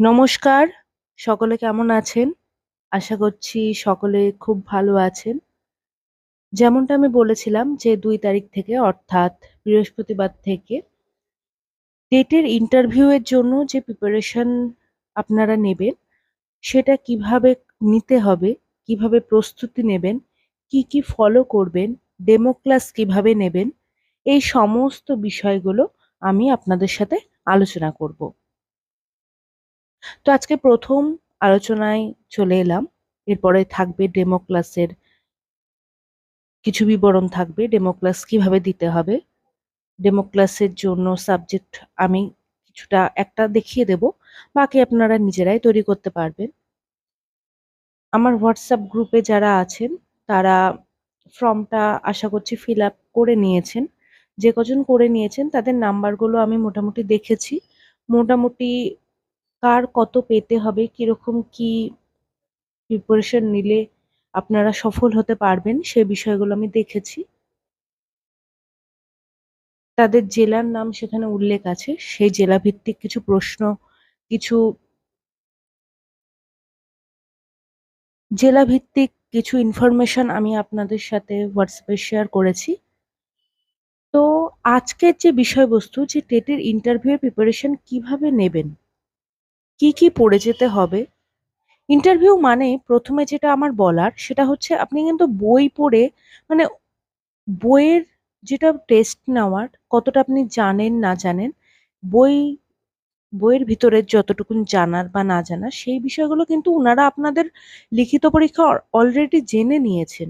নমস্কার। সকলে কেমন আছেন? আশা করছি সকলে খুব ভালো আছেন। যেমনটা আমি বলেছিলাম যে দুই তারিখ থেকে, অর্থাৎ বৃহস্পতিবার থেকে, ডেটের ইন্টারভিউ এর জন্য যে প্রিপারেশন আপনারা নেবেন, সেটা কীভাবে নিতে হবে, কীভাবে প্রস্তুতি নেবেন, কি কি ফলো করবেন ডেমো ক্লাস কীভাবে নেবেন, এই সমস্ত বিষয়গুলো আমি আপনাদের সাথে আলোচনা করব। তো আজকে প্রথম আলোচনায় চলে এলাম। এরপরে থাকবে ডেমো ক্লাসের কিছু বিবরণ থাকবে ডেমো ক্লাস কীভাবে দিতে হবে ডেমো ক্লাসের জন্য সাবজেক্ট আমি কিছুটা একটা দেখিয়ে দেব, বাকি আপনারা নিজেরাই তৈরি করতে পারবেন। আমার হোয়াটসঅ্যাপ গ্রুপে যারা আছেন, তারা ফর্মটা আশা করছি ফিল আপ করে নিয়েছেন। যে কজন করে নিয়েছেন, তাদের নাম্বারগুলো আমি মোটামুটি দেখেছি। মোটামুটি কার কত পেতে হবে, কীরকম কি প্রিপারেশন নিলে আপনারা সফল হতে পারবেন, সে বিষয়গুলো আমি দেখেছি। তাদের জেলার নাম সেখানে উল্লেখ আছে, সেই জেলা ভিত্তিক কিছু প্রশ্ন, কিছু জেলা ভিত্তিক কিছু ইনফরমেশন আমি আপনাদের সাথে হোয়াটসঅ্যাপে শেয়ার করেছি। তো আজকের যে বিষয়বস্তু, যে টেটের ইন্টারভিউ প্রিপারেশন কীভাবে নেবেন কি কি পড়ে যেতে হবে? ইন্টারভিউ মানে প্রথমে যেটা আমার বলার সেটা হচ্ছে আপনি কিন্তু বই পড়ে মানে বইয়ের যেটা টেস্ট নেওয়ার কতটা আপনি জানেন না জানেন, বই, বইয়ের ভিতরের যতটুকুন জানার বা না জানার সেই বিষয়গুলো কিন্তু ওনারা আপনাদের লিখিত পরীক্ষা অলরেডি জেনে নিয়েছেন।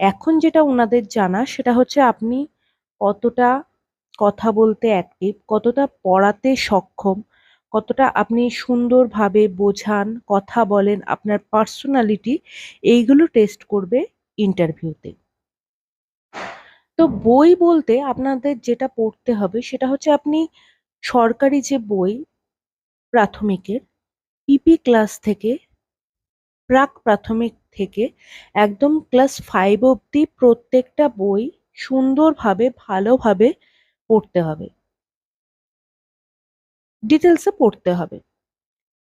এখন যেটা ওনাদের জানা সেটা হচ্ছে আপনি কতটা কথা বলতে অ্যাক্টিভ কতটা পড়াতে সক্ষম কতটা আপনি সুন্দরভাবে বোঝান, কথা বলেন, আপনার পার্সোনালিটি এইগুলো টেস্ট করবে ইন্টারভিউতে তো বই বলতে আপনাদের যেটা পড়তে হবে সেটা হচ্ছে আপনি সরকারি যে বই প্রাথমিকের পিপি ক্লাস থেকে, প্রাক প্রাথমিক থেকে একদম ক্লাস ফাইভ অবধি প্রত্যেকটা বই সুন্দরভাবে, ভালোভাবে পড়তে হবে। ডিটেলসে পড়তে হবে।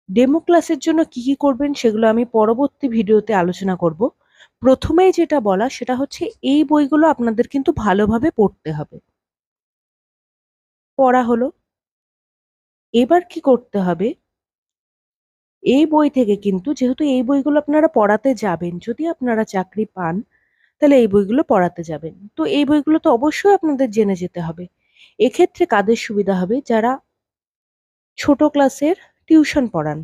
ডেমো ক্লাসের জন্য কি কি করবেন সেগুলো আমি পরবর্তী ভিডিওতে আলোচনা করব। প্রথমেই যেটা বলা সেটা হচ্ছে এই বইগুলো আপনাদের কিন্তু ভালোভাবে পড়তে হবে। পড়া হলো, এবার কি করতে হবে? এই বই থেকে কিন্তু যেহেতু এই বইগুলো আপনারা পড়াতে যাবেন, যদি আপনারা চাকরি পান, তাহলে এই বইগুলো পড়াতে যাবেন। তো এই বইগুলো তো অবশ্যই আপনাদের জেনে যেতে হবে। এক্ষেত্রে কাদের সুবিধা হবে? যারা ছোট ক্লাসের টিউশন পড়ান।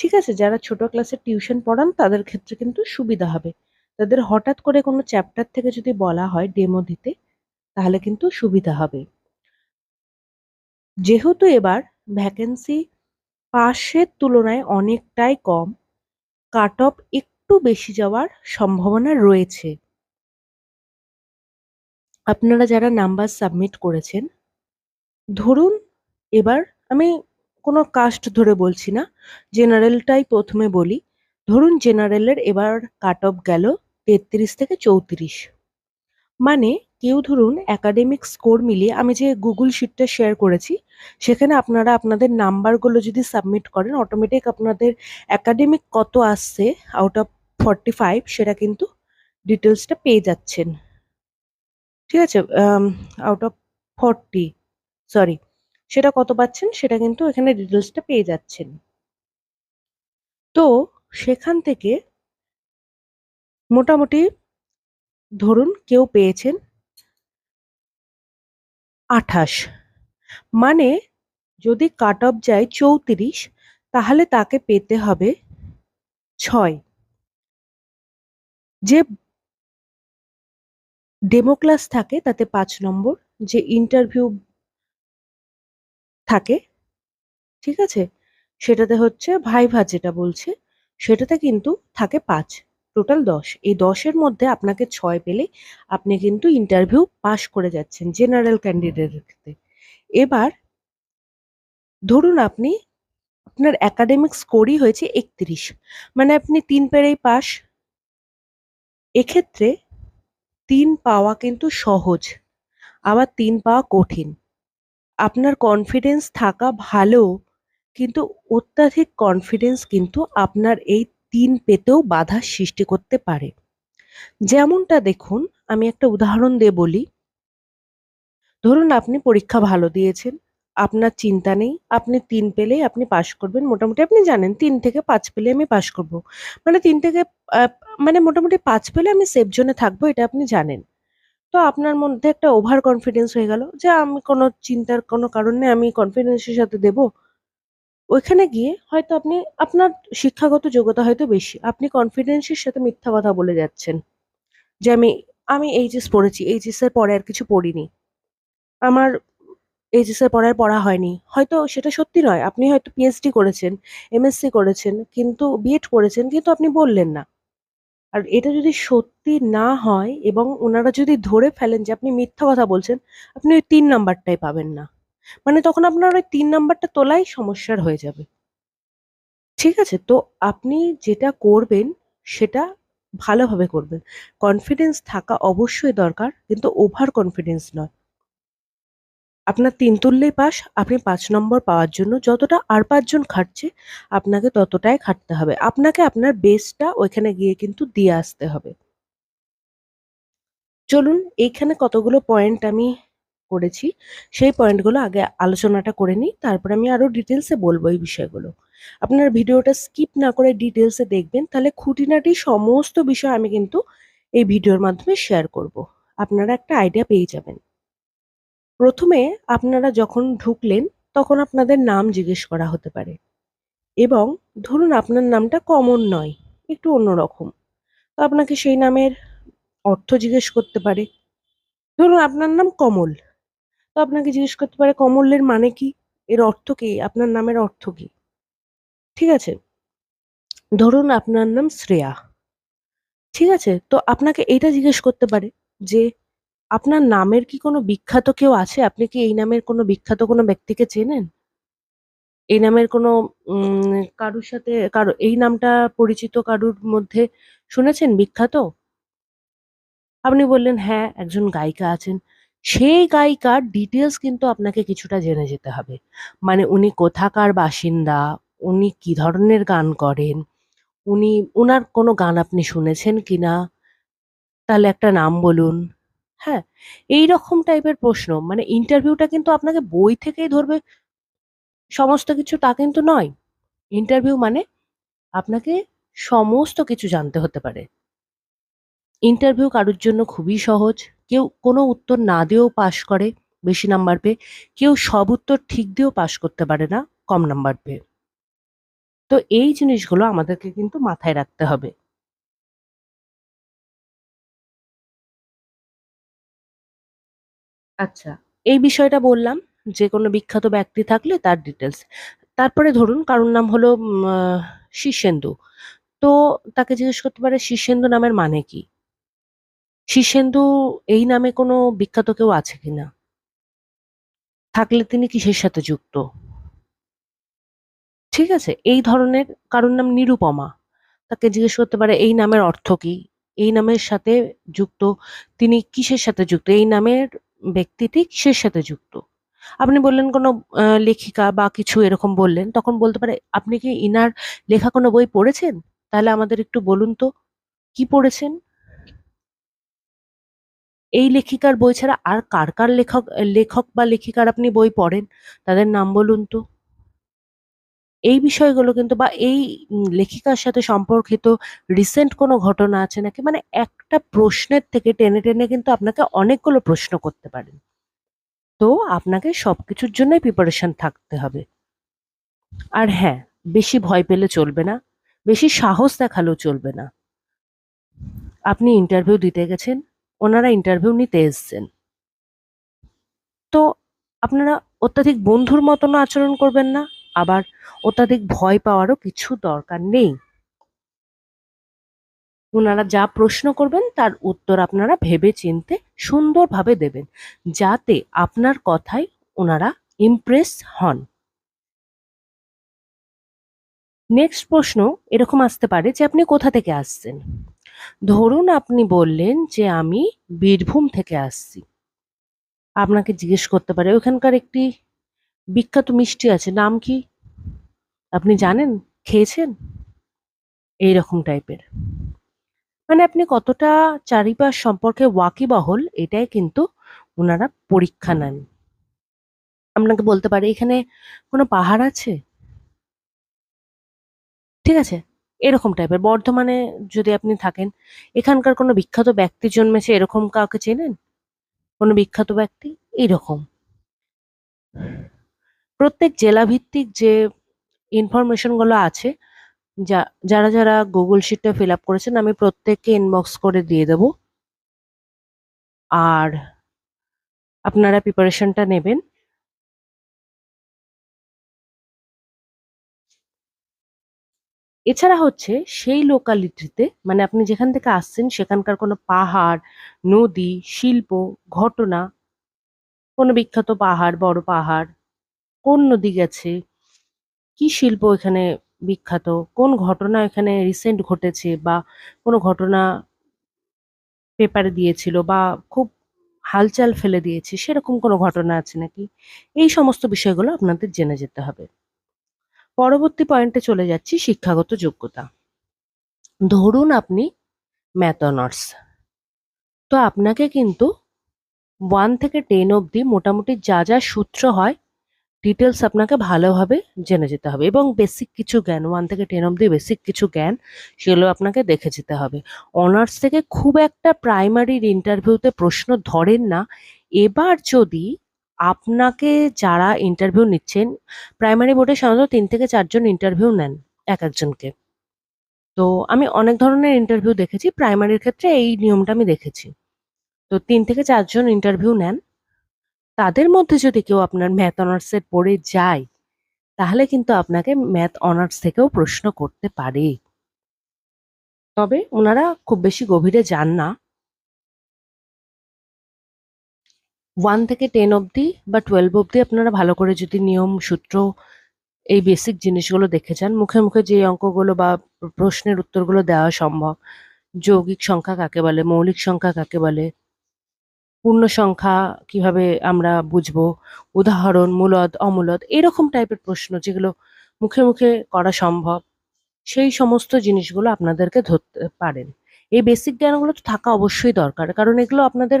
ঠিক আছে? যারা ছোট ক্লাসের টিউশন পড়ান, তাদের ক্ষেত্রে কিন্তু সুবিধা হবে। তাদের হঠাৎ করে কোনো চ্যাপ্টার থেকে যদি বলা হয় ডেমো দিতে, তাহলে কিন্তু সুবিধা হবে। যেহেতু এবার ভ্যাকেন্সি পাশের তুলনায় অনেকটাই কম কাট অফ একটু বেশি যাওয়ার সম্ভাবনা রয়েছে। আপনারা যারা নাম্বার সাবমিট করেছেন, ধরুন এবার আমি কোনো কাস্ট ধরে বলছি না জেনারেলটাই প্রথমে বলি। ধরুন জেনারেলের এবার কাট অফ গেল তেত্রিশ থেকে চৌত্রিশ। মানে কেউ ধরুন একাডেমিক স্কোর মিলিয়ে আমি যে গুগল শিটটা শেয়ার করেছি, সেখানে আপনারা আপনাদের নাম্বারগুলো যদি সাবমিট করেন অটোমেটিক আপনাদের একাডেমিক কত আসছে আউট অফ ফর্টি ফাইভ সেটা কিন্তু ডিটেলসটা পেয়ে যাচ্ছেন। ঠিক আছে? আউট অফ ফর্টি সরি সেটা কত পাচ্ছেন? সেটা কিন্তু এখানে ডিটেলসটা পেয়ে যাচ্ছেন। তো সেখান থেকে মোটামুটি ধরুন কেউ পেয়েছেন আঠাশ। মানে যদি কাট অফ যায় চৌত্রিশ, তাহলে তাকে পেতে হবে ছয়। যে ডেমো ক্লাস থাকে তাতে পাঁচ নম্বর, যে ইন্টারভিউ থাকে, ঠিক আছে? সেটাতে হচ্ছে ভাই ভাইভা যেটা বলছে, সেটাতে কিন্তু থাকে পাঁচ টোটাল দশ। এই দশের মধ্যে আপনাকে ছয় পেলে আপনি কিন্তু ইন্টারভিউ পাশ করে যাচ্ছেন জেনারেল ক্যান্ডিডেটের ক্ষেত্রে এবার ধরুন আপনি, আপনার একাডেমিক স্কোরই হয়েছে একত্রিশ মানে আপনি তিন পেরেই পাস এক্ষেত্রে তিন পাওয়া কিন্তু সহজ, আবার তিন পাওয়া কঠিন। আপনার কনফিডেন্স থাকা ভালো কিন্তু অত্যাধিক কনফিডেন্স কিন্তু আপনার এই তিন পেতেও বাধার সৃষ্টি করতে পারে। যেমনটা দেখুন, আমি একটা উদাহরণ দিয়ে বলি। ধরুন আপনি পরীক্ষা ভালো দিয়েছেন, আপনার চিন্তা নেই, আপনি তিন পেলেই আপনি পাশ করবেন। মোটামুটি আপনি জানেন তিন থেকে পাঁচ পেলে আমি পাশ করব। মানে তিন থেকে মানে মোটামুটি পাঁচ পেলে আমি সেফ জোনে থাকব এটা আপনি জানেন। তো আপনার মধ্যে একটা ওভার কনফিডেন্স হয়ে গেল যে আমি কোনো চিন্তার কোনো কারণ আমি কনফিডেন্সের সাথে দেব। ওইখানে গিয়ে হয়তো আপনি আপনার শিক্ষাগত যোগ্যতা হয়তো বেশি। আপনি কনফিডেন্সের সাথে মিথ্যা কথা বলে যাচ্ছেন। যে আমি, আমি এইচএস পড়েছি। এইচএস এর পরে আর কিছু পড়িনি। আমার এইচএস এর পরে আর পড়া হয়নি। হয়তো সেটা সত্যি নয়। আপনি হয়তো পিএইচডি করেছেন, এমএসসি করেছেন, কিন্তু বিএড করেছেন কিন্তু আপনি বললেন না। আর এটা যদি সত্যি না হয় এবং ওনারা যদি ধরে ফেলেন যে আপনি মিথ্যা কথা বলছেন, আপনি ওই তিন নাম্বারটাই পাবেন না। মানে তখন আপনার ওই তিন নাম্বারটা তোলাই সমস্যার হয়ে যাবে। ঠিক আছে? তো আপনি যেটা করবেন সেটা ভালোভাবে করবেন। কনফিডেন্স থাকা অবশ্যই দরকার কিন্তু ওভার কনফিডেন্স নয়। আপনার ৩ তুললেই পাস, আপনি পাঁচ নম্বর পাওয়ার জন্য যতটা আর পাঁচজন খাটছে, আপনাকে ততটাই খাটতে হবে। আপনাকে আপনার বেসটা ওইখানে গিয়ে কিন্তু দিয়ে আসতে হবে। চলুন এইখানে কতগুলো পয়েন্ট আমি করেছি, সেই পয়েন্টগুলো আগে আলোচনাটা করে নিই। তারপরে আমি আরও ডিটেলসে বলব এই বিষয়গুলো। আপনার ভিডিওটা স্কিপ না করে ডিটেলসে দেখবেন তাহলে খুঁটিনাটি সমস্ত বিষয় আমি কিন্তু এই ভিডিওর মাধ্যমে শেয়ার করব। আপনারা একটা আইডিয়া পেয়ে যাবেন। প্রথমে আপনারা যখন ঢুকলেন তখন আপনাদের নাম জিজ্ঞেস করা হতে পারে এবং ধরুন আপনার নামটা কমন নয়, একটু অন্যরকম। তো আপনাকে সেই নামের অর্থ জিজ্ঞেস করতে পারে। ধরুন আপনার নাম কমল। তো আপনাকে জিজ্ঞেস করতে পারে কমলের মানে কি? এর অর্থ কি? আপনার নামের অর্থ কি? ঠিক আছে? ধরুন আপনার নাম শ্রেয়া। ঠিক আছে? তো আপনাকে এইটা জিজ্ঞেস করতে পারে যে আপনার নামের কি কোনো বিখ্যাত কেউ আছে? আপনি কি এই নামের কোনো বিখ্যাত কোনো ব্যক্তিকে চেনেন? এই নামের কোনো কারুর সাথে কারও এই নামটা পরিচিত কারুর মধ্যে শুনেছেন বিখ্যাত? আপনি বললেন, "হ্যাঁ, একজন গায়িকা আছেন।" সেই গায়িকার ডিটেইলস কিন্তু আপনাকে কিছুটা জেনে যেতে হবে। মানে উনি কোথাকার বাসিন্দা, উনি কি ধরনের গান করেন, উনি উনার কোনো গান আপনি শুনেছেন কিনা? তাহলে একটা নাম বলুন। হ্যাঁ? এইরকম টাইপের প্রশ্ন মানে ইন্টারভিউটা কিন্তু আপনাকে বই থেকেই ধরবে সমস্ত কিছু তা কিন্তু নয়। ইন্টারভিউ মানে আপনাকে সমস্ত কিছু জানতে হতে পারে। ইন্টারভিউ কারুর জন্য খুবই সহজ। কেউ কোনো উত্তর না দিয়েও পাস করে বেশি নাম্বার পেয়ে। কেউ সব উত্তর ঠিক দিয়েও পাস করতে পারে না কম নাম্বার পেয়ে। তো এই জিনিসগুলো আমাদেরকে কিন্তু মাথায় রাখতে হবে। আচ্ছা, এই বিষয়টা বললাম যে কোনো বিখ্যাত ব্যক্তি থাকলে তার ডিটেলস তারপরে ধরুন কারোর নাম হলো শীর্ষেন্দু। তো তাকে জিজ্ঞেস করতে পারে শীর্ষেন্দু নামের মানে কি? শীর্ষেন্দু এই নামে কোনো বিখ্যাত কেউ আছে কিনা? থাকলে তিনি কিসের সাথে যুক্ত? ঠিক আছে? এই ধরনের কারোর নাম নিরুপমা। তাকে জিজ্ঞেস করতে পারে এই নামের অর্থ কি? এই নামের সাথে যুক্ত তিনি কিসের সাথে যুক্ত? এই নামের ব্যক্তিটি সে সাথে যুক্ত? আপনি বললেন কোনো লেখিকা বা কিছু এরকম বললেন, তখন বলতে পারে, "আপনি কি ইনার লেখা কোনো বই পড়েছেন? তাহলে আমাদের একটু বলুন তো, কি পড়েছেন?" এই লেখিকার বই ছাড়া আর কার, কার লেখক লেখক বা লেখিকার আপনি বই পড়েন? তাদের নাম বলুন তো। এই বিষয়গুলো কিন্তু বা এই লেখিকার সাথে সম্পর্কিত রিসেন্ট কোনো ঘটনা আছে নাকি? মানে একটা প্রশ্নের থেকে টেনে, টেনে কিন্তু আপনাকে অনেকগুলো প্রশ্ন করতে পারেন। তো আপনাকে সব কিছুর জন্যই প্রিপারেশন থাকতে হবে। আর হ্যাঁ, বেশি ভয় পেলে চলবে না। বেশি সাহস দেখালেও চলবে না। আপনি ইন্টারভিউ দিতে গেছেন, ওনারা ইন্টারভিউ নিতে এসছেন। তো আপনারা অত্যাধিক বন্ধুর মতনও আচরণ করবেন না, আবার অত্যাধিক ভয় পাওয়ারও কিছু দরকার নেই। ওনারা যা প্রশ্ন করবেন, তার উত্তর আপনারা ভেবে-চিন্তে সুন্দরভাবে দেবেন। যাতে আপনার কথায় ওনারা ইমপ্রেস হন। নেক্সট প্রশ্ন এরকম আসতে পারে যে, আপনি কোথা থেকে আসছেন? ধরুন আপনি বললেন যে, আমি বীরভূম থেকে আসছি। আপনাকে জিজ্ঞেস করতে পারে, ওখানকার একটি বিখ্যাত মিষ্টি আছে নাম কি? আপনি জানেন? খেয়েছেন? এইরকম টাইপের। মানে আপনি কতটা চারিপাশ সম্পর্কে ওয়াকিবহল এটাই কিন্তু ওনারা পরীক্ষা নেন। আপনাকে বলতে পারে, "এখানে কোনো পাহাড় আছে?" ঠিক আছে? এরকম টাইপের। বর্ধমানে যদি আপনি থাকেন, এখানকার কোনো বিখ্যাত ব্যক্তি জন্মেছে এরকম কাউকে চেনেন? কোনো বিখ্যাত ব্যক্তি? এইরকম। প্রত্যেক জেলাভিত্তিক যে ইনফরমেশনগুলো আছে, যা যারা, যারা গুগল শিটটা ফিল আপ করেছেন আমি প্রত্যেককে ইনবক্স করে দিয়ে দেব। আর আপনারা প্রিপারেশনটা নেবেন। এছাড়া হচ্ছে সেই লোকালিটিতে মানে আপনি যেখান থেকে আসছেন সেখানকার কোনো পাহাড়, নদী, শিল্প, ঘটনা, কোনো বিখ্যাত পাহাড়, বড় পাহাড়, কোন নদী গেছে, কি শিল্প এখানে বিখ্যাত, কোন ঘটনা এখানে রিসেন্ট ঘটেছে বা কোনো ঘটনা পেপারে দিয়েছিল বা খুব হালচাল ফেলে দিয়েছে সেরকম কোনো ঘটনা আছে নাকি? এই সমস্ত বিষয়গুলো আপনাদের জেনে যেতে হবে। পরবর্তী পয়েন্টে চলে যাচ্ছি শিক্ষাগত যোগ্যতা। ধরুন আপনি ম্যাথ অনার্স। তো আপনাকে কিন্তু ওয়ান থেকে টেন অবধি মোটামুটি যা, যা সূত্র হয় ডিটেইলস আপনাকে ভালোভাবে জেনে যেতে হবে এবং বেসিক কিছু জ্ঞান ওয়ান থেকে 10 অবধি বেসিক কিছু জ্ঞান সেগুলো আপনাকে দেখে যেতে হবে। অনার্স থেকে খুব একটা প্রাইমারির ইন্টারভিউতে প্রশ্ন ধরেন না। এবার যদি আপনাকে যারা ইন্টারভিউ নিচ্ছেন, প্রাইমারি বোর্ডে সাধারণত তিন থেকে চারজন ইন্টারভিউ নেন এক একজনকে। তো আমি অনেক ধরনের ইন্টারভিউ দেখেছি। প্রাইমারির ক্ষেত্রে এই নিয়মটা আমি দেখেছি। তো তিন থেকে চারজন ইন্টারভিউ নেন। তাদের মধ্যে যদি কেউ আপনার ম্যাথ অনার্সের পড়ে যায়, তাহলে কিন্তু আপনাকে ম্যাথ অনার্স থেকেও প্রশ্ন করতে পারে। তবে ওনারা খুব বেশি গভীরে যান না। ওয়ান থেকে টেন অবধি বা 12 অবধি আপনারা ভালো করে যদি নিয়ম, সূত্র এই বেসিক জিনিসগুলো দেখে যান, মুখে, মুখে যে অঙ্কগুলো বা প্রশ্নের উত্তরগুলো দেওয়া সম্ভব। যৌগিক সংখ্যা কাকে বলে? মৌলিক সংখ্যা কাকে বলে? পূর্ণ সংখ্যা কীভাবে আমরা বুঝব? উদাহরণ, মূলদ, অমূলদ এরকম টাইপের প্রশ্ন যেগুলো মুখে, মুখে করা সম্ভব। সেই সমস্ত জিনিসগুলো আপনাদেরকে ধরতে পারেন। এই বেসিক জ্ঞানগুলো তো থাকা অবশ্যই দরকার। কারণ এগুলো আপনাদের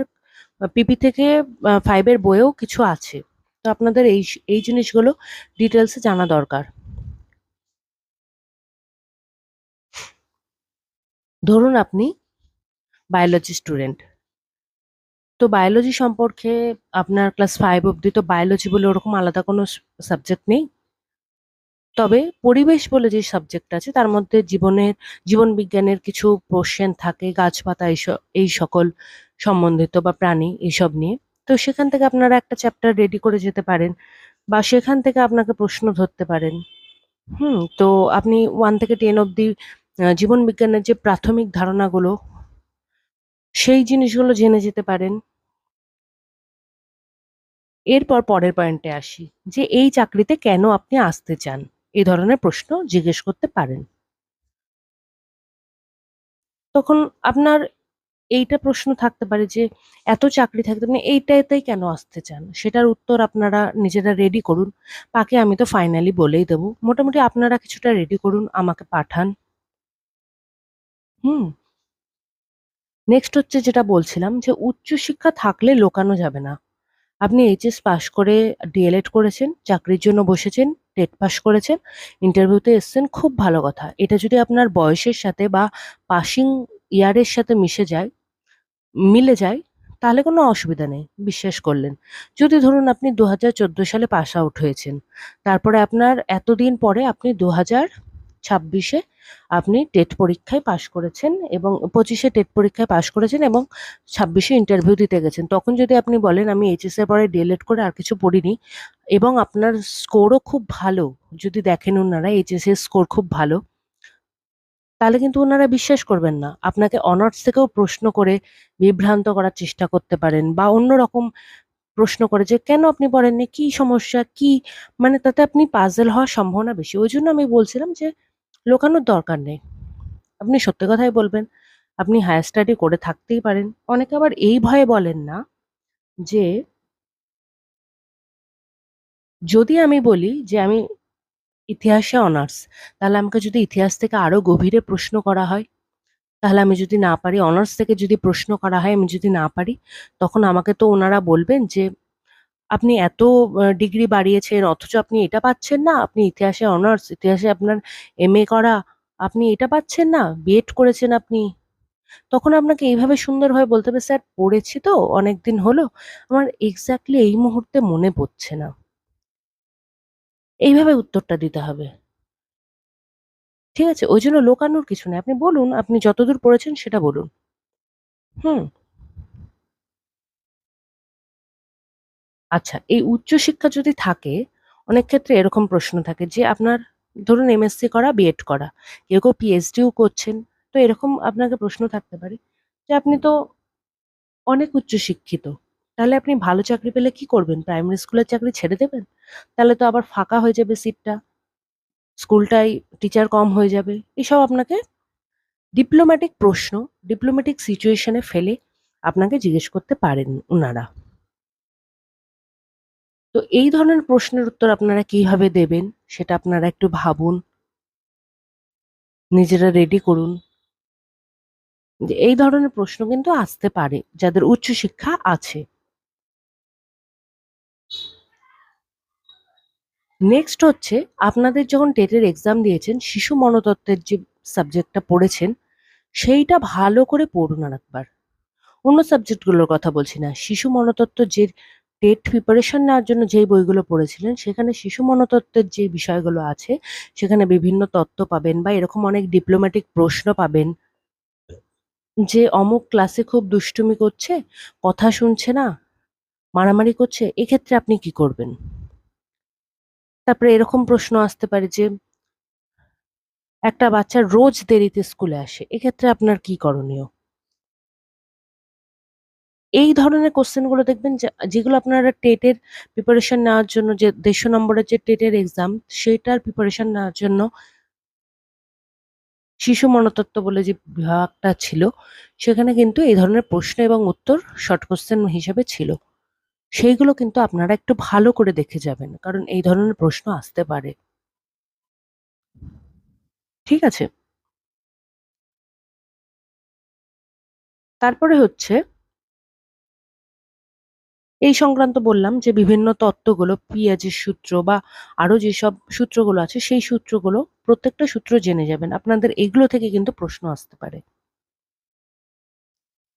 পিপি থেকে আ 5 এর বইয়েও কিছু আছে। তো আপনাদের এই এই জিনিসগুলো ডিটেলসে জানা দরকার। ধরুন আপনি বায়োলজি স্টুডেন্ট। তো বায়োলজি সম্পর্কে আপনার ক্লাস ফাইভ অবধি, তো বায়োলজি বলে ওরকম আলাদা কোনো সাবজেক্ট নেই। তবে পরিবেশ বলে যে সাবজেক্ট আছে, তার মধ্যে জীবনের জীবন বিজ্ঞানের কিছু পোরশন থাকে, গাছপাতা এইস এই সকল সম্বন্ধিত বা প্রাণী এইসব নিয়ে। তো সেখান থেকে আপনারা একটা চ্যাপ্টার রেডি করে যেতে পারেন বা সেখান থেকে আপনাকে প্রশ্ন ধরতে পারেন। হুম? তো আপনি ওয়ান থেকে টেন অবধি জীবন বিজ্ঞানের যে প্রাথমিক ধারণাগুলো, সেই জিনিসগুলো জেনে যেতে পারেন। এরপর পরের পয়েন্টে আসি যে এই চাকরিতে কেন আপনি আসতে চান? এ ধরনের প্রশ্ন জিজ্ঞেস করতে পারেন। তখন আপনার এইটা প্রশ্ন থাকতে পারে যে এত চাকরি থাকতে আপনি এইটাতেই কেন আসতে চান? সেটার উত্তর আপনারা নিজেরা রেডি করুন। বাকি আমি তো ফাইনালি বলেই দেবো মোটামুটি আপনারা কিছুটা রেডি করুন, আমাকে পাঠান। হুম? নেক্সট হচ্ছে যেটা বলছিলাম যে উচ্চশিক্ষা থাকলে লোকানো যাবে না। আপনি এইচএস পাস করে ডিএলএড করেছেন, চাকরির জন্য বসেছেন, টেট পাস করেছেন, ইন্টারভিউতে এসছেন, খুব ভালো কথা। এটা যদি আপনার বয়সের সাথে বা পাসিং ইয়ারের সাথে মিশে যায় মিলে যায়, তাহলে কোনো অসুবিধা নেই, বিশ্বাস করলেন। যদি ধরুন আপনি ২০১৪ সালে পাস আউট হয়েছেন। তারপরে আপনার এতদিন পরে আপনি ২০২৬ এ আপনি টেট পরীক্ষায় পাশ করেছেন এবং পঁচিশে টেট পরীক্ষায় পাশ করেছেন এবং ছাব্বিশে ইন্টারভিউ দিতে গেছেন। তখন যদি আপনি বলেন আমি এইচএস এর পরে ডিএলএড করে আর কিছু পড়িনি এবং আপনার স্কোরও খুব ভালো, যদি দেখেন ওনারা এইচএস এর স্কোর খুব ভালো তাহলে কিন্তু ওনারা বিশ্বাস করবেন না। আপনাকে অনার্স থেকেও প্রশ্ন করে বিভ্রান্ত করার চেষ্টা করতে পারেন বা অন্যরকম প্রশ্ন করে যে, "কেন আপনি পড়েননি? কি সমস্যা? কি?" মানে তাতে আপনি পাজল হওয়ার সম্ভাবনা বেশি। ওই জন্য আমি বলছিলাম যে লোকানোর দরকার নেই। আপনি সত্যি কথাই বলবেন। আপনি হায়ার স্টাডি করে থাকতেই পারেন। অনেকে আবার এই ভয়ে বলেন না যে, যদি আমি বলি যে আমি ইতিহাসে অনার্স তাহলে আমাকে যদি ইতিহাস থেকে আরও গভীরে প্রশ্ন করা হয়, তাহলে আমি যদি না পারি অনার্স থেকে যদি প্রশ্ন করা হয়, আমি যদি না পারি, তখন আমাকে তো ওনারা বলবেন যে আপনি এত ডিগ্রি বাড়িয়েছেন, অথচ আপনি এটা পাচ্ছেন না। আপনি ইতিহাসে অনার্স ইতিহাসে আপনার এমএ করা, আপনি এটা পাচ্ছেন না। বিএড করেছেন আপনি। তখন আপনাকে এইভাবে সুন্দরভাবে বলতে হবে, স্যার, পড়েছি তো অনেকদিন হলো। আমার এক্স্যাক্টলি এই মুহূর্তে মনে পড়ছে না। এইভাবে উত্তরটা দিতে হবে। ঠিক আছে? ওই জন্য লোকানোর কিছু নেই। আপনি বলুন, আপনি যতদূর পড়েছেন সেটা বলুন। হুম? আচ্ছা এই উচ্চশিক্ষা যদি থাকে, অনেক ক্ষেত্রে এরকম প্রশ্ন থাকে যে আপনার ধরুন এমএসসি করা বিএড করা, কেউ কেউ পিএইচডিও করছেন, তো এরকম আপনাকে প্রশ্ন থাকতে পারে যে আপনি তো অনেক উচ্চশিক্ষিত তাহলে আপনি ভালো চাকরি পেলে কি করবেন? প্রাইমারি স্কুলের চাকরি ছেড়ে দেবেন? তাহলে তো আবার ফাঁকা হয়ে যাবে সিটটা স্কুলটাই টিচার কম হয়ে যাবে, এসব আপনাকে ডিপ্লোম্যাটিক প্রশ্ন ডিপ্লোম্যাটিক সিচুয়েশনে ফেলে আপনাকে জিজ্ঞেস করতে পারেন ওনারা তো এই ধরনের প্রশ্নের উত্তর আপনারা কীভাবে দেবেন? সেটা আপনারা একটু ভাবুন। নিজেরা রেডি করুন। যে এই ধরনের প্রশ্ন কিন্তু আসতে পারে, যাদের উচ্চশিক্ষা আছে। নেক্সট হচ্ছে, আপনাদের যখন টেটের এক্সাম দিয়েছেন, শিশু মনোতত্ত্বের যে সাবজেক্টটা পড়েছেন, সেইটা ভালো করে পড়ুন আর একবার অন্য সাবজেক্টগুলোর কথা বলছি না। শিশু মনোতত্ত্ব যে টেট প্রিপারেশন নেওয়ার জন্য যেই বইগুলো পড়েছিলেন, সেখানে শিশু মনোতত্ত্বের যে বিষয়গুলো আছে, সেখানে বিভিন্ন তত্ত্ব পাবেন বা এরকম অনেক ডিপ্লোম্যাটিক প্রশ্ন পাবেন। যে অমুক ক্লাসে খুব দুষ্টুমি করছে, কথা শুনছে না, মারামারি করছে, এক্ষেত্রে আপনি কি করবেন? তারপরে এরকম প্রশ্ন আসতে পারে যে, একটা বাচ্চা রোজ দেরিতে স্কুলে আসে, এক্ষেত্রে আপনার কি করণীয়? এই ধরনের কোশ্চেনগুলো দেখবেন যেগুলো আপনারা টেটের প্রিপারেশন নেওয়ার জন্য, যে দেড়শো নম্বরের যে টেটের এক্সাম সেটার প্রিপারেশন নেওয়ার জন্য শিশু মনোতত্ত্ব বলে যে বিভাগটা ছিল, সেখানে কিন্তু এই ধরনের প্রশ্ন এবং উত্তর শর্ট কোশ্চেন হিসেবে ছিল। সেইগুলো কিন্তু আপনারা একটু ভালো করে দেখে যাবেন, কারণ এই ধরনের প্রশ্ন আসতে পারে। ঠিক আছে? তারপরে হচ্ছে এই সংক্রান্ত বললাম যে বিভিন্ন তত্ত্বগুলো, পিয়াজের সূত্র বা আরও যেসব সূত্রগুলো আছে, সেই সূত্রগুলো প্রত্যেকটা সূত্র জেনে যাবেন। আপনাদের এগুলো থেকে কিন্তু প্রশ্ন আসতে পারে।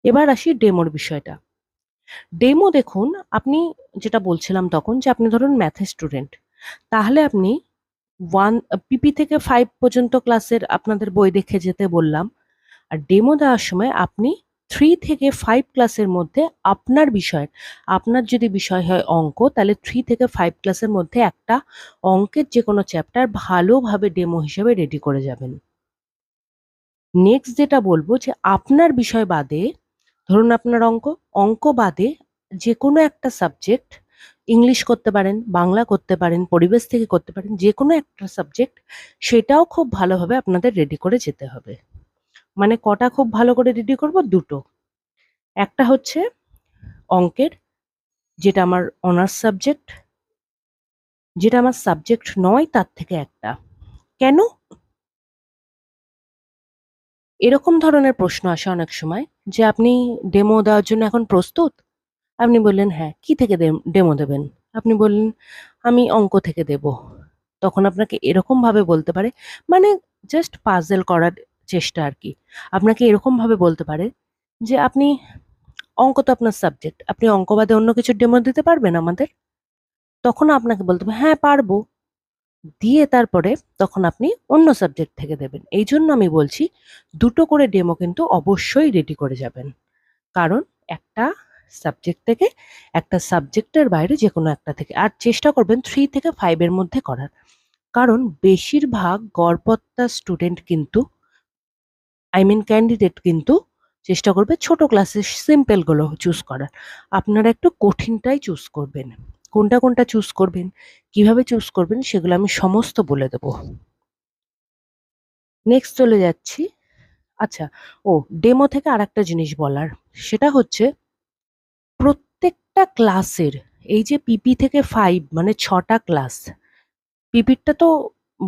এবার আসি ডেমোর বিষয়টা। ডেমো দেখুন, আপনি যেটা বলছিলাম তখন যে আপনি ধরুন ম্যাথের স্টুডেন্ট, তাহলে আপনি ওয়ান, পিপি থেকে ফাইভ পর্যন্ত ক্লাসের আপনাদের বই দেখে যেতে বললাম। আর ডেমো দেওয়ার সময় আপনি থ্রি থেকে ফাইভ ক্লাসের মধ্যে আপনার বিষয়, আপনার যদি বিষয় হয় অঙ্ক, তাহলে থ্রি থেকে ফাইভ ক্লাসের মধ্যে একটা অঙ্কের যে কোনো চ্যাপ্টার ভালোভাবে ডেমো হিসেবে রেডি করে যাবেন। নেক্সট যেটা বলব যে আপনার বিষয় বাদে, ধরুন আপনার অঙ্ক অঙ্ক বাদে যে কোনো একটা সাবজেক্ট ইংলিশ করতে পারেন, বাংলা করতে পারেন, পরিবেশ থেকে করতে পারেন যে কোনো একটা সাবজেক্ট সেটাও খুব ভালোভাবে আপনাদের রেডি করে যেতে হবে। মানে কটা খুব ভালো করে রেডি করব? দুটো। একটা হচ্ছে অঙ্কের, যেটা আমার অনার্স সাবজেক্ট যেটা আমার সাবজেক্ট নয়, তার থেকে একটা। কেন? এরকম ধরনের প্রশ্ন আসে অনেক সময়, যে আপনি ডেমো দেওয়ার জন্য এখন প্রস্তুত? আপনি বললেন হ্যাঁ কি থেকে ডেমো দেবেন? আপনি বললেন, আমি অঙ্ক থেকে দেব। তখন আপনাকে এরকম ভাবে বলতে পারে মানে জাস্ট পাজেল করার চেষ্টা আর কি। আপনাকে এরকম ভাবে বলতে পারে যে, আপনি অঙ্ক তো আপনার সাবজেক্ট আপনি অঙ্ক বাদে অন্য কিছু ডেমো দিতে পারবেন আমাদের? তখন আপনাকে বলতে হবে হ্যাঁ পারব। দিয়ে তারপরে তখন আপনি অন্য সাবজেক্ট থেকে দেবেন। এই জন্য আমি বলছি, দুটো করে ডেমো কিন্তু অবশ্যই রেডি করে যাবেন। কারণ একটা সাবজেক্ট থেকে একটা সাবজেক্টের বাইরে যে কোনো একটা থেকে। আর চেষ্টা করবেন থ্রি থেকে ফাইভের মধ্যে করার। কারণ বেশিরভাগ গড়পত্তা স্টুডেন্ট কিন্তু আই মিন ক্যান্ডিডেট কিন্তু চেষ্টা করবে ছোট ক্লাসের সিম্পলগুলো চুজ করার। আপনারা একটু কঠিনটাই চুজ করবেন। কোনটা কোনটা চুজ করবেন, কীভাবে চুজ করবেন সেগুলো আমি সমস্ত বলে দেব। নেক্সট চলে যাচ্ছি। আচ্ছা ও ডেমো থেকে আর একটা জিনিস বলার। সেটা হচ্ছে প্রত্যেকটা ক্লাসের এই যে পিপি থেকে ফাইভ মানে ছটা ক্লাস পিপিরটা তো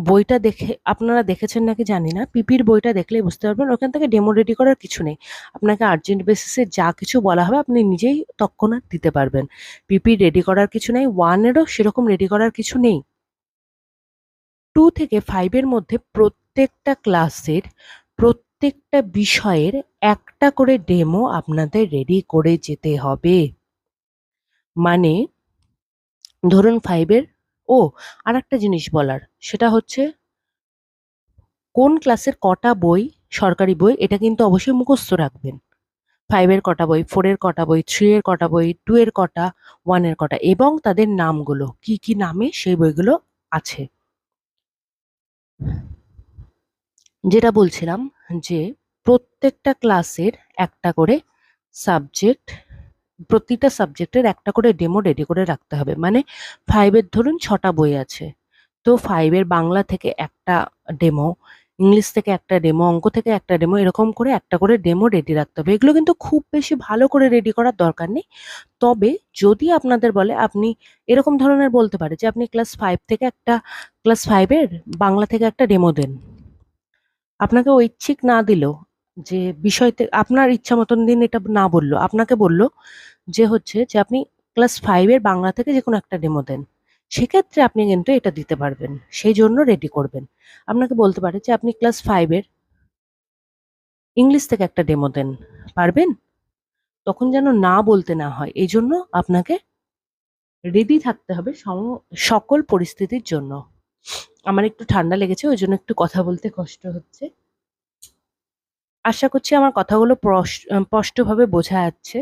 বইটা দেখে, আপনারা দেখেছেন নাকি জানি না, পিপির বইটা দেখলেই বুঝতে পারবেন, ওখান থেকে ডেমো রেডি করার কিছু নেই। আপনাকে আর্জেন্ট বেসিসে যা কিছু বলা হবে, আপনি নিজেই তৎক্ষণাৎ দিতে পারবেন। পিপি রেডি করার কিছু নেই, ওয়ানেরও সেরকম রেডি করার কিছু নেই। টু থেকে ফাইভের মধ্যে প্রত্যেকটা ক্লাসের, প্রত্যেকটা বিষয়ের একটা করে ডেমো আপনাদের রেডি করে যেতে হবে। মানে ধরুন ফাইভের ও আর একটা জিনিস বলার, সেটা হচ্ছে কোন ক্লাসের কটা বই সরকারি বই, এটা কিন্তু অবশ্যই মুখস্থ রাখবেন। ফাইভের কটা বই ফোরের কটা বই থ্রি এর কটা বই টু এর কটা ওয়ানের কটা এবং তাদের নামগুলো, কি কি নামে সেই বইগুলো আছে। যেটা বলছিলাম যে প্রত্যেকটা ক্লাসের একটা করে সাবজেক্ট প্রতিটা সাবজেক্টের একটা করে ডেমো রেডি করে রাখতে হবে। মানে ফাইভের ধরুন ছটা বই আছে। তো ফাইভের বাংলা থেকে একটা ডেমো ইংলিশ থেকে একটা ডেমো অঙ্ক থেকে একটা ডেমো এরকম করে একটা করে ডেমো রেডি রাখতে হবে। এগুলো কিন্তু খুব বেশি ভালো করে রেডি করার দরকার নেই। তবে যদি আপনাদের বলে আপনি এরকম ধরনের বলতে পারে যে আপনি ক্লাস ফাইভ থেকে একটা ক্লাস ফাইভের বাংলা থেকে একটা ডেমো দেন। আপনাকে ঐচ্ছিক না দিলেও যে বিষয়তে আপনার ইচ্ছা মতন দিন এটা না বলল, আপনাকে বলল যে হচ্ছে যে আপনি ক্লাস ফাইভের বাংলা থেকে যে কোনো একটা ডেমো দেন। সেক্ষেত্রে আপনি কিন্তু এটা দিতে পারবেন, সেই জন্য রেডি করবেন। আপনাকে বলতে পারে যে আপনি ক্লাস ফাইভের ইংলিশ থেকে একটা ডেমো দেন, পারবেন? তখন যেন না বলতে না হয়, এই জন্য আপনাকে রেডি থাকতে হবে সকল পরিস্থিতির জন্য। আমার একটু ঠান্ডা লেগেছে, ওই জন্য একটু কথা বলতে কষ্ট হচ্ছে। আশা করছি আমার কথাগুলো স্পষ্টভাবে বোঝা যাচ্ছে।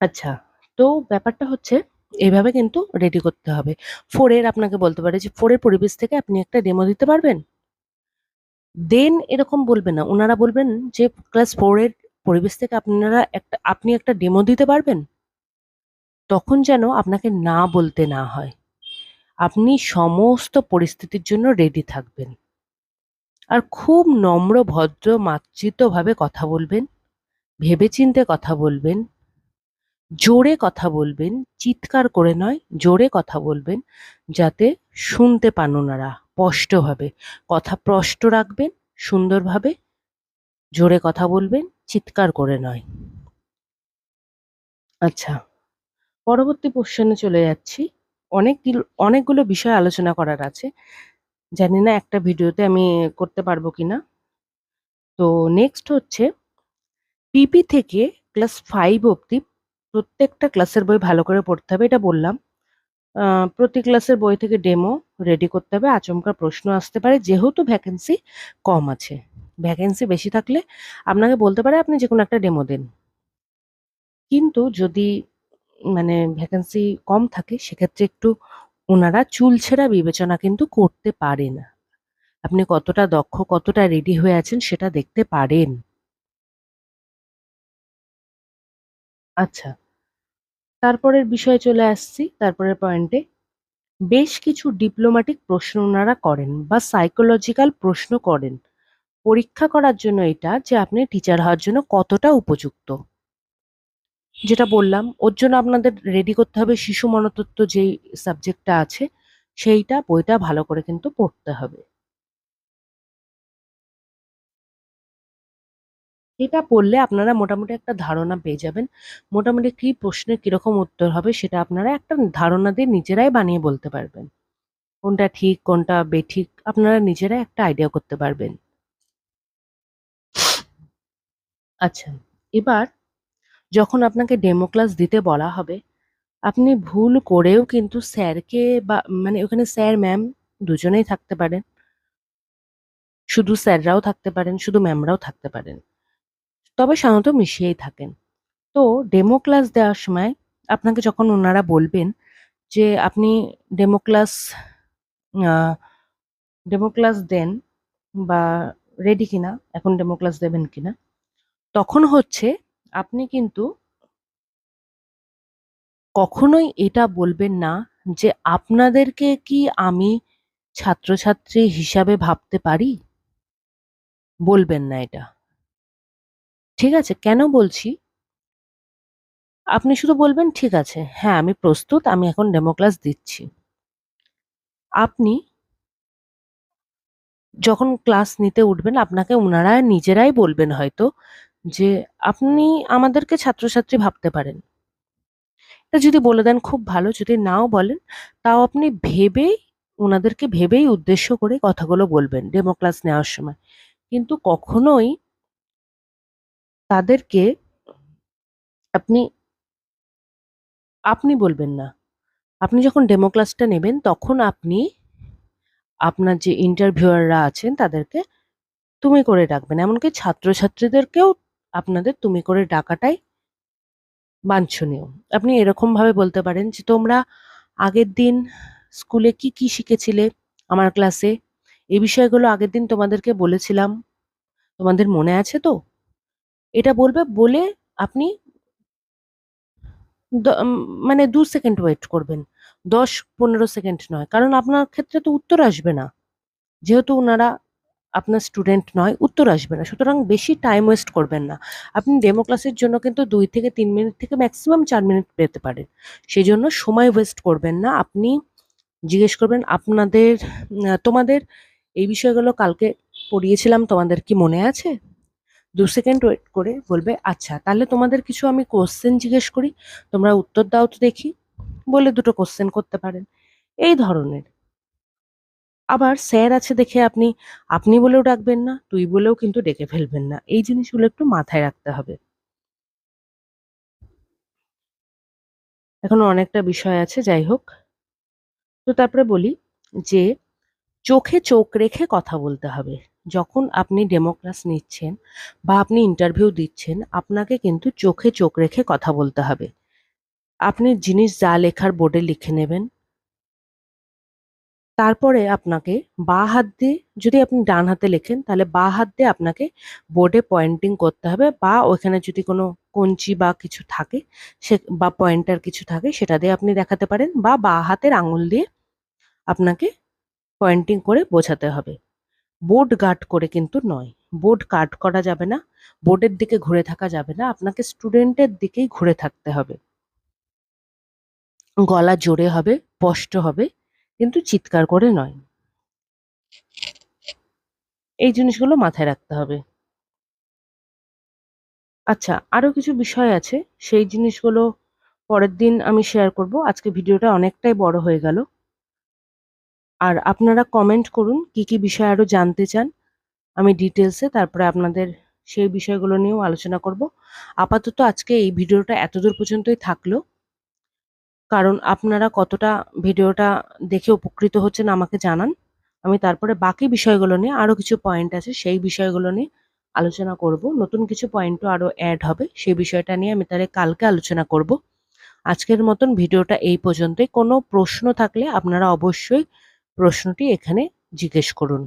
আচ্ছা তো ব্যাপারটা হচ্ছে এইভাবে কিন্তু রেডি করতে হবে। ফোরের আপনাকে বলতে পারে যে ফোরের পরিবেশ থেকে আপনি একটা ডেমো দিতে পারবেন? দেন এরকম বলবেন না ওনারা বলবেন যে ক্লাস ফোরের পরিবেশ থেকে আপনারা একটা, আপনি একটা ডেমো দিতে পারবেন? তখন যেন আপনাকে না বলতে না হয়। আপনি সমস্ত পরিস্থিতির জন্য রেডি থাকবেন। আর খুব নম্র, ভদ্র, মাতৃত্বভাবে কথা বলবেন, ভেবেচিন্তে কথা বলবেন, জোরে কথা বলবেন, চিৎকার করে নয়, জোরে কথা বলবেন, যাতে শুনতে পান ওনারা স্পষ্টভাবে কথা স্পষ্ট রাখবেন, সুন্দরভাবে, জোরে কথা বলবেন, চিৎকার করে নয়। আচ্ছা পরবর্তী কোশ্চেনে চলে যাচ্ছি। অনেক অনেকগুলো বিষয় আলোচনা করার আছে। জানি না একটা ভিডিওতে আমি করতে পারব কিনা। তো নেক্সট হচ্ছে পিপি থেকে ক্লাস ফাইভ অবধি প্রত্যেকটা ক্লাসের বই ভালো করে পড়তে হবে, এটা বললাম। প্রতি ক্লাসের বই থেকে ডেমো রেডি করতে হবে, আচমকা প্রশ্ন আসতে পারে, যেহেতু ভ্যাকেন্সি কম আছে। ভ্যাকেন্সি বেশি থাকলে আপনাকে বলতে পারে, আপনি যে কোনো একটা ডেমো দেন। কিন্তু যদি মানে ভ্যাকেন্সি কম থাকে, সেক্ষেত্রে একটু ওনারা চুলছেরা বিবেচনা কিন্তু করতে পারে না। আপনি কতটা দক্ষ, কতটা রেডি হয়ে আছেন সেটা দেখতে পারেন। আচ্ছা তারপরের বিষয়ে চলে আসছি। তারপরের পয়েন্টে বেশ কিছু ডিপ্লোম্যাটিক প্রশ্ন ওনারা করেন বা সাইকোলজিক্যাল প্রশ্ন করেন। পরীক্ষা করার জন্য এটা যে আপনি টিচার হওয়ার জন্য কতটা উপযুক্ত। যেটা বললাম, ওর জন্য আপনাদের রেডি করতে হবে শিশু মনতত্ত্ব যেই সাবজেক্টটা আছে, সেইটা বইটা ভালো করে কিন্তু পড়তে হবে। এটা পড়লে আপনারা মোটামুটি একটা ধারণা পেয়ে যাবেন। মোটামুটি কি প্রশ্নের কীরকম উত্তর হবে সেটা আপনারা একটা ধারণা দিয়ে নিজেরাই বানিয়ে বলতে পারবেন। কোনটা ঠিক, কোনটা বেঠিক, আপনারা নিজেরাই একটা আইডিয়া করতে পারবেন। আচ্ছা এবার যখন আপনাকে ডেমো ক্লাস দিতে বলা হবে, আপনি ভুল করেও কিন্তু স্যারকে বা মানে ওখানে স্যার ম্যাম দুজনেই থাকতে পারেন। শুধু স্যাররাও থাকতে পারেন, শুধু ম্যামরাও থাকতে পারেন। তবে সাধারণত মিশিয়েই থাকেন। তো ডেমো ক্লাস দেওয়ার সময় আপনাকে যখন ওনারা বলবেন যে, আপনি ডেমো ক্লাস ডেমো ক্লাস দেন বা রেডি কিনা, এখন ডেমো ক্লাস দেবেন কিনা? তখন হচ্ছে আপনি কিন্তু কখনোই এটা বলবেন না যে আপনাদেরকে কি আমি ছাত্রছাত্রী হিসাবে ভাবতে পারি? বলবেন না এটা। ঠিক আছে, কেন বলছি? আপনি শুধু বলবেন, ঠিক আছে হ্যাঁ আমি প্রস্তুত, আমি এখন ডেমো ক্লাস দিচ্ছি। আপনি যখন ক্লাস নিতে উঠবেন, আপনাকে উনারা নিজেরাই বলবেন হয়তো যে আপনি আমাদেরকে ছাত্রছাত্রী ভাবতে পারেন। এটা যদি বলে দেন খুব ভালো, যদি নাও বলেন তাও আপনি ভেবেই ওনাদেরকে ভেবেই উদ্দেশ্য করে কথাগুলো বলবেন ডেমো ক্লাস নেওয়ার সময়। কিন্তু কখনোই তাদেরকে আপনি আপনি বলবেন না। আপনি যখন ডেমো ক্লাসটা নেবেন তখন আপনি আপনার যে ইন্টারভিউয়াররা আছেন তাদেরকে তুমি করে ডাকবেন। এমনকি ছাত্রছাত্রীদেরকেও আপনাদের তুমি করে ডাকাটাই বাঞ্ছনীয়। আপনি এরকমভাবে বলতে পারেন যে, "তোমরা আগের দিন স্কুলে কি, কি শিখেছিলে আমার ক্লাসে? এই বিষয়গুলো আগের দিন তোমাদেরকে বলেছিলাম। তোমাদের মনে আছে তো?" এটা বলবে বলে আপনি মানে দু সেকেন্ড ওয়েট করবেন। দশ পনেরো সেকেন্ড নয়। কারণ আপনার ক্ষেত্রে তো উত্তর আসবে না। যেহেতু উনারা আপনার স্টুডেন্ট নয়, উত্তর আসবে না। সুতরাং বেশি টাইম ওয়েস্ট করবেন না। আপনি ডেমো ক্লাসের জন্য কিন্তু দুই থেকে তিন মিনিট থেকে ম্যাক্সিমাম চার মিনিট পেতে পারেন। সেই জন্য সময় ওয়েস্ট করবেন না। আপনি জিজ্ঞেস করবেন, "আপনাদের তোমাদের এই বিষয়গুলো কালকে পড়িয়েছিলাম তোমাদের কি মনে আছে?" দু সেকেন্ড ওয়েট করে বলবে, "আচ্ছা তাহলে তোমাদের কিছু আমি কোয়েশ্চেন জিজ্ঞেস করি, তোমরা উত্তর দাও তো দেখি।" বলে দুটো কোশ্চেন করতে পারেন। এই ধরনের। আবার স্যার আছে দেখে আপনি, আপনি বলেও ডাকবেন না, তুই বলেও কিন্তু ডেকে ফেলবেন না। এই জিনিসগুলো একটু মাথায় রাখতে হবে। এখনও অনেকটা বিষয় আছে যাই হোক। তো তারপরে বলি যে চোখে চোখ রেখে কথা বলতে হবে। যখন আপনি ডেমো ক্লাস নিচ্ছেন বা আপনি ইন্টারভিউ দিচ্ছেন, আপনাকে কিন্তু চোখে চোখ রেখে কথা বলতে হবে। আপনি জিনিস যা লেখার বোর্ডে লিখে নেবেন। তারপরে আপনাকে বাঁ হাত দিয়ে যদি আপনি ডান হাতে লেখেন তাহলে বাঁ হাত দিয়ে আপনাকে বোর্ডে পয়েন্টিং করতে হবে বা ওখানে যদি কোনো কঞ্চি বা কিছু থাকে সে বা পয়েন্টার কিছু থাকে সেটা দিয়ে আপনি দেখাতে পারেন বা বাঁ হাতের আঙুল দিয়ে আপনাকে পয়েন্টিং করে বোঝাতে হবে। বোর্ড গার্ড করে কিন্তু নয়। বোর্ড গার্ড করা যাবে না। বোর্ডের দিকে ঘুরে থাকা যাবে না। আপনাকে স্টুডেন্টের দিকেই ঘুরে থাকতে হবে। গলা জোরে হবে, স্পষ্ট হবে কিন্তু চিৎকার করে নয়। এই জিনিসগুলো মাথায় রাখতে হবে। আচ্ছা, আরও কিছু বিষয় আছে। সেই জিনিসগুলো পরের দিন আমি শেয়ার করব। আজকে ভিডিওটা অনেকটাই বড় হয়ে গেল। আর আপনারা কমেন্ট করুন কি, কি বিষয় আরও জানতে চান। আমি ডিটেলসে তারপরে আপনাদের সেই বিষয়গুলো নিয়েও আলোচনা করব। আপাতত আজকে এই ভিডিওটা এতদূর পর্যন্তই থাকল। কারণ আপনারা কতটা ভিডিওটা দেখে উপকৃত হচ্ছেন আমাকে জানান। আমি তারপরে বাকি বিষয়গুলো নিয়ে আরও কিছু পয়েন্ট আছে, সেই বিষয়গুলো নিয়ে আলোচনা করব। নতুন কিছু পয়েন্টও আরও অ্যাড হবে। সেই বিষয়টা নিয়ে আমি তাহলে কালকে আলোচনা করব। আজকের মতন ভিডিওটা এই পর্যন্তই। কোনো প্রশ্ন থাকলে আপনারা অবশ্যই প্রশ্নটি এখানে জিজ্ঞেস করুন।